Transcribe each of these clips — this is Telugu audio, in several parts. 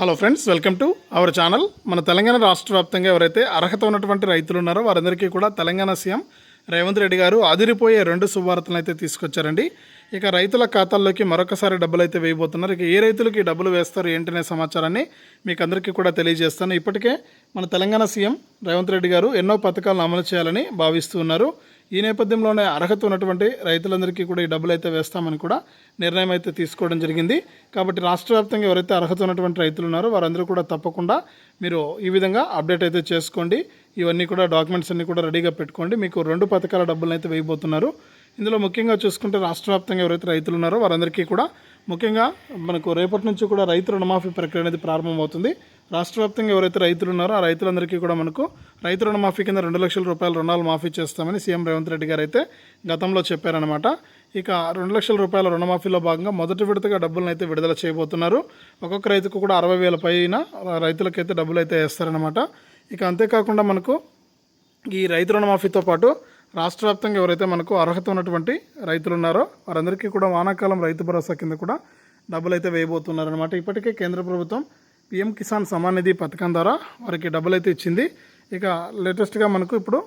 Hello friends welcome to our channel మన తెలంగాణ రాష్ట్ర వ్యాప్తంగా ఎవరైతే అర్హత ఉన్నటువంటి రైతులు ఉన్నారో వారందరికీ కూడా తెలంగాణ సీఎం రేవంత్ రెడ్డి గారు అదిరిపోయే రెండు శుభవార్తలను అయితే తీసుకొచ్చారండి. ఇక రైతుల ఖాతాల్లోకి మరొకసారి డబ్బులు అయితే వేయబోతున్నారు. ఇక ఏ రైతులకి డబ్బులు వేస్తారు ఏంటనే సమాచారాన్ని మీకు అందరికీ కూడా తెలియజేస్తాను. ఇప్పటికే మన తెలంగాణ సీఎం రేవంత్ రెడ్డి గారు ఎన్నో పథకాలను అమలు చేయాలని భావిస్తూ ఉన్నారు. ఈ నేపథ్యంలోనే అర్హత ఉన్నటువంటి రైతులందరికీ కూడా ఈ డబ్బులు అయితే వేస్తామని కూడా నిర్ణయం అయితే తీసుకోవడం జరిగింది. కాబట్టి రాష్ట్ర వ్యాప్తంగా ఎవరైతే అర్హత ఉన్నటువంటి రైతులు ఉన్నారో వారందరూ కూడా తప్పకుండా మీరు ఈ విధంగా అప్డేట్ అయితే చేసుకోండి. ఇవన్నీ కూడా డాక్యుమెంట్స్ అన్నీ కూడా రెడీగా పెట్టుకోండి. మీకు రెండు పథకాల డబ్బులను అయితే వేయబోతున్నారు. ఇందులో ముఖ్యంగా చూసుకుంటే రాష్ట్ర వ్యాప్తంగా ఎవరైతే రైతులు ఉన్నారో వారందరికీ కూడా ముఖ్యంగా మనకు రేపటి నుంచి కూడా రైతు రుణమాఫీ ప్రక్రియ అనేది ప్రారంభమవుతుంది. రాష్ట్ర వ్యాప్తంగా ఎవరైతే రైతులు ఉన్నారో ఆ రైతులందరికీ కూడా మనకు రైతు రుణమాఫీ కింద రెండు లక్షల రూపాయల రుణాలు మాఫీ చేస్తామని సీఎం రేవంత్ రెడ్డి గారు అయితే గతంలో చెప్పారనమాట ఇక రెండు లక్షల రూపాయల రుణమాఫీలో భాగంగా మొదటి విడతగా డబ్బులను అయితే విడుదల చేయబోతున్నారు. ఒక్కొక్క రైతుకు కూడా అరవై వేల పైన రైతులకైతే డబ్బులు అయితే వేస్తారనమాట ఇక అంతేకాకుండా మనకు ఈ రైతు రుణమాఫీతో పాటు రాష్ట్ర వ్యాప్తంగా ఎవరైతే మనకు అర్హత ఉన్నటువంటి రైతులు ఉన్నారో వారందరికీ కూడా వానాకాలం రైతు భరోసా కింద కూడా డబ్బులు అయితే వేయబోతున్నారనమాట ఇప్పటికే కేంద్ర ప్రభుత్వం పిఎం కిసాన్ సమాన్ నిధి పథకం ద్వారా వారికి డబ్బులు అయితే ఇచ్చింది. ఇక లేటెస్ట్గా మనకు ఇప్పుడు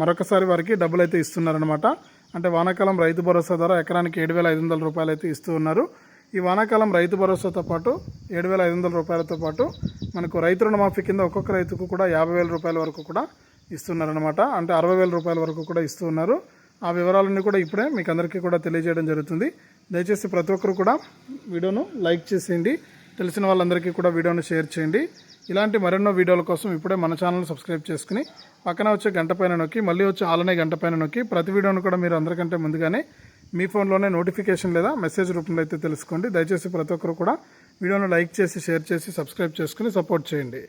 మరొకసారి వారికి డబ్బులు అయితే ఇస్తున్నారనమాట అంటే వానాకాలం రైతు భరోసా ద్వారా ఎకరానికి ఏడు వేల ఐదు వందల రూపాయలు అయితే ఇస్తూ ఉన్నారు. ఈ వానాకాలం రైతు భరోసాతో పాటు ఏడు వేల ఐదు వందల రూపాయలతో పాటు మనకు రైతు రుణమాఫీ కింద ఒక్కొక్క రైతుకు కూడా యాభై వేల రూపాయల వరకు కూడా ఇస్తున్నారనమాట అంటే అరవై వేల రూపాయల వరకు కూడా ఇస్తూ ఉన్నారు. ఆ వివరాలన్నీ కూడా ఇప్పుడే మీకు అందరికీ కూడా తెలియజేయడం జరుగుతుంది. దయచేసి ప్రతి ఒక్కరు కూడా వీడియోను లైక్ చేసేయండి. తెలిసిన వాళ్ళందరికీ కూడా వీడియోను షేర్ చేయండి. ఇలాంటి మరెన్నో వీడియోల కోసం ఇప్పుడే మన ఛానల్ సబ్స్క్రైబ్ చేసుకుని పక్కన వచ్చే గంట పైన నొక్కి మళ్ళీ వచ్చే ఆలనే గంట పైన నొక్కి ప్రతి వీడియోను కూడా మీరు అందరికంటే ముందుగానే మీ ఫోన్లోనే నోటిఫికేషన్ లేదా మెసేజ్ రూపంలో అయితే తెలుసుకోండి. దయచేసి ప్రతి ఒక్కరు కూడా వీడియోను లైక్ చేసి షేర్ చేసి సబ్స్క్రైబ్ చేసుకుని సపోర్ట్ చేయండి.